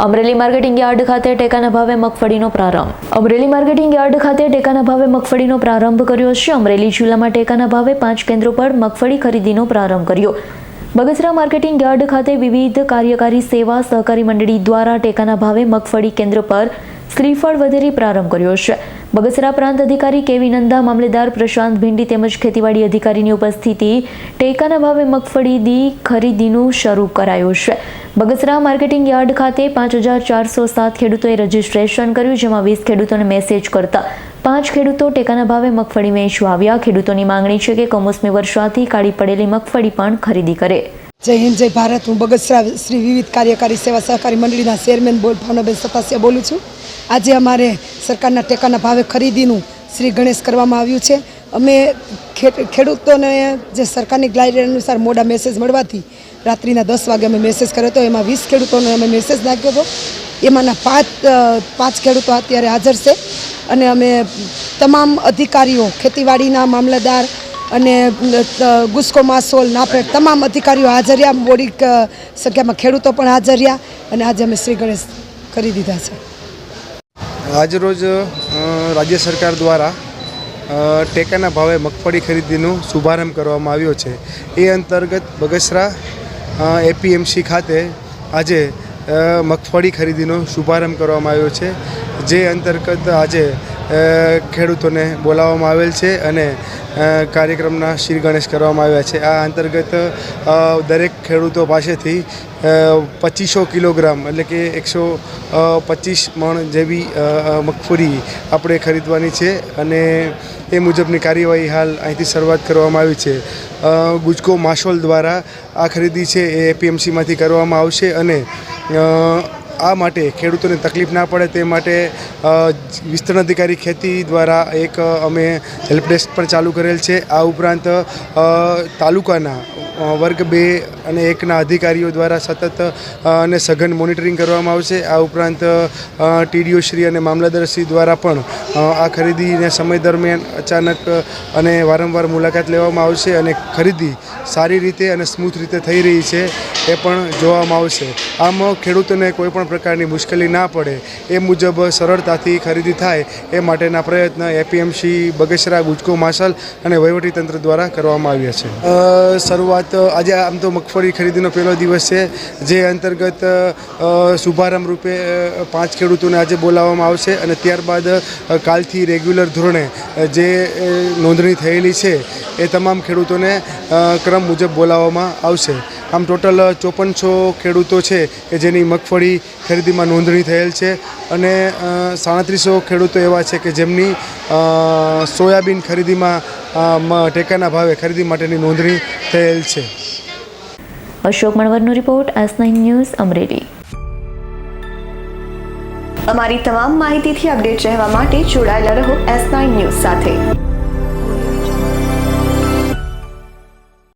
Amreli marketing yard ખાતે ટેકાના ભાવે મગફળીનો પ્રારંભ. અમરેલી માર્કેટિંગ યાર્ડ ખાતે ટેકાના ભાવે મગફળીનો પ્રારંભ કર્યો છે. અમરેલી જિલ્લામાં ટેકાના ભાવે પાંચ કેન્દ્રો પર મગફળી ખરીદીનો પ્રારંભ કર્યો. બગસરા માર્કેટિંગ યાર્ડ ખાતે વિવિધ કાર્યકારી સેવા સહકારી મંડળી દ્વારા ટેકાના ભાવે મગફળી કેન્દ્ર પર શ્રીફળ વધેરી પ્રારંભ કર્યો છે. બગસરા પ્રાંત અધિકારી કેવી નંદા, મામલેદાર પ્રશાંત ભીંડી તેમજ ખેતીવાડી અધિકારીની ઉપસ્થિતિ ટેકાના ભાવે મગફળીની ખરીદીનું શરૂ કરાયું છે. બગસરા માર્કેટિંગ યાર્ડ ખાતે પાંચ હજાર ચારસો સાત ખેડૂતોએ રજીસ્ટ્રેશન કર્યું, જેમાં વીસ ખેડૂતોને મેસેજ કરતા પાંચ ખેડૂતો ટેકાના ભાવે મગફળી વેચવા આવ્યા. ખેડૂતોની માંગણી છે કે કમોસમી વર્ષાથી કાળી પડેલી મગફળી પણ ખરીદી કરે. જય હિન્દ, જય ભારત. હું બગસરા શ્રી વિવિધ કાર્યકારી સેવા સહકારી મંડળીના ચેરમેન બોલ ભાવનાબેન સતાસિયા બોલું છું. આજે અમારે સરકારના ટેકાના ભાવે ખરીદીનું શ્રી ગણેશ કરવામાં આવ્યું છે. અમે ખેડૂતોને જે સરકારની ગાઈડલાઈન અનુસાર મોડા મેસેજ મળવાથી રાત્રિના દસ વાગે અમે મેસેજ કર્યો હતો. એમાં વીસ ખેડૂતોને અમે મેસેજ નાખ્યો હતો. એમાંના પાંચ પાંચ ખેડૂતો અત્યારે હાજર છે. અને અમે તમામ અધિકારીઓ, ખેતીવાડીના મામલતદાર અને અ, ગુસ્કો માસોલ નાફેડ તમામ અધિકારીઓ હાજર રહ્યા. મોડી સંખ્યામાં ખેડૂતો પણ હાજર રહ્યા અને આજે અમે શ્રી ગણેશ કરી દીધા છે. આજરોજ રાજ્ય સરકાર દ્વારા ટેકાના ભાવે મગફળી ખરીદીનો શુભારંભ કરવામાં આવ્યો છે. એ અંતર્ગત બગસરા એપીએમસી ખાતે આજે મગફળી ખરીદીનો શુભારંભ કરવામાં આવ્યો છે. જે અંતર્ગત આજે ખેડૂતોને બોલાવવામાં આવેલ છે અને કાર્યક્રમના શ્રી ગણેશ કરવામાં આવ્યા છે. આ અંતર્ગત દરેક ખેડૂતો પાસેથી પચીસો કિલોગ્રામ એટલે કે એકસો પચીસ મણ જેવી મગફળી આપણે ખરીદવાની છે અને એ મુજબની કાર્યવાહી હાલ અહીંથી શરૂઆત કરવામાં આવી છે. ગુજકો માસોલ દ્વારા આ ખરીદી છે એ એપીએમસીમાંથી કરવામાં આવશે અને આ માટે ખેડૂતોને તકલીફ ના પડે તે માટે વિસ્તરણ અધિકારી ખેતી દ્વારા એક અમે હેલ્પ ડેસ્ક પણ ચાલુ કરેલ છે. આ ઉપરાંત તાલુકાના વર્ગ બે અને એકના અધિકારીઓ દ્વારા સતત અને સઘન મોનિટરિંગ કરવામાં આવશે. આ ઉપરાંત ટીડીઓ શ્રી અને મામલતદારશ્રી દ્વારા પણ આ ખરીદીને સમય દરમિયાન અચાનક અને વારંવાર મુલાકાત લેવામાં આવશે અને ખરીદી સારી રીતે અને સ્મૂથ રીતે થઈ રહી છે એ પણ જોવામાં આવશે. આમ ખેડૂતોને કોઈ પણ પ્રકારની મુશ્કેલી ના પડે, એ મુજબ સરળતાથી ખરીદી થાય. એ માટેના પ્રયત્ન એપીએમસી બગસરા, ગુજકો, માસલ અને વહીવટીતંત્ર દ્વારા કરવામાં આવ્યા છે. શરૂઆત આજે આમ તો મગફળી ખરીદીનો પહેલો દિવસ છે, જે અંતર્ગત શુભારંભ રૂપે પાંચ ખેડૂતોને આજે બોલાવવામાં આવશે અને ત્યારબાદ કાલથી રેગ્યુલર ધોરણે જે નોંધણી થયેલી છે, એ તમામ ખેડૂતોને ક્રમ મુજબ બોલાવવામાં આવશે. આમ ટોટલ ચોપનસો ખેડૂતો છે કે જેની મગફળી ખરીદીમાં નોંધણી થયેલ છે અને સાડત્રીસો ખેડૂતો એવા છે કે જેમની સોયાબીન ખરીદીમાં ટેકાના ભાવે ખરીદી માટેની નોંધણી થયેલ છે. Ashok મણવરનો report S nine news, Amreli. અમારી તમામ માહિતીથી અપડેટ રહેવા માટે જોડાયેલા રહો એસ નાઇન ન્યૂઝ સાથે.